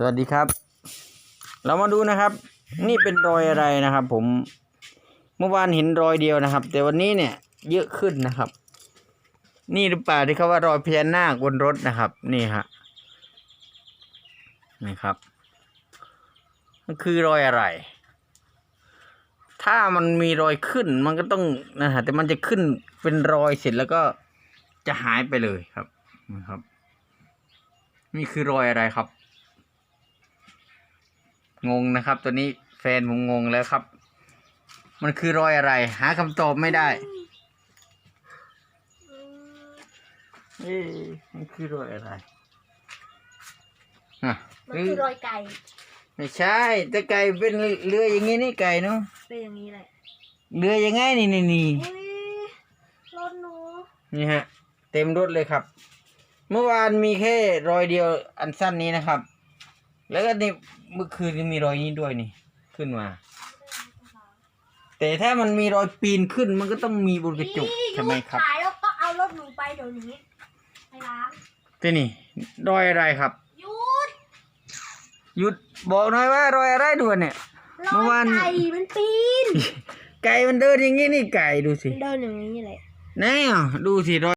สวัสดีครับ เรามาดูนะครับ นี่เป็นรอยอะไรนะครับ ผมเมื่อวานเห็นรอยเดียวนะครับ แต่วันนี้เนี่ยเยอะขึ้นนะครับ นี่หรือเปล่าที่เขาว่ารอยพญานาคบนรถนะครับ นี่ฮะนี่ครับ มันคือรอยอะไร ถ้ามันมีรอยขึ้นมันก็ต้องนะฮะแต่มันจะขึ้นเป็นรอยเสร็จแล้วก็จะหายไปเลยครับนะครับ นี่คือรอยอะไรครับ งงนะครับ ตัวนี้แฟนผมงงแล้วครับ มันคือรอยอะไร หาคำตอบไม่ได้เอ๊ะมันคือรอยอะไรอะมันคือรอยไก่ ไม่ใช่แต่ไก่เป็นเรืออย่างงี้นี่ไก่เนาะเป็นอย่างนี้แหละเรือยังไงนี่นี่นี่อุ้ยรถหนูนี่ฮะ เต็มรถเลยครับ เมื่อวานมีแค่รอยเดียวอันสั้นนี้นะครับ แล้วก็นี่เมื่อคืนนี้มีรอยนี้ด้วยนี่ ขึ้นมา แต่ถ้ามันมีรอยปีนขึ้นมันก็ต้องมีบนกระจกนี่ใช่ไหมครับขายแล้วก็เอารถหนูไปเดี๋ยวนี้ไปล้างที่นี่รอยอะไรครับ หยุดหยุดบอกหน่อยว่ารอยอะไรด่วนเนี่ย รเมื่ออวายน ไก่มันปีนไก่มันเดินอย่างงี้นี่ไก่ดูสิมันเดินอย่างนี้แหละแน่อะดูสิรอย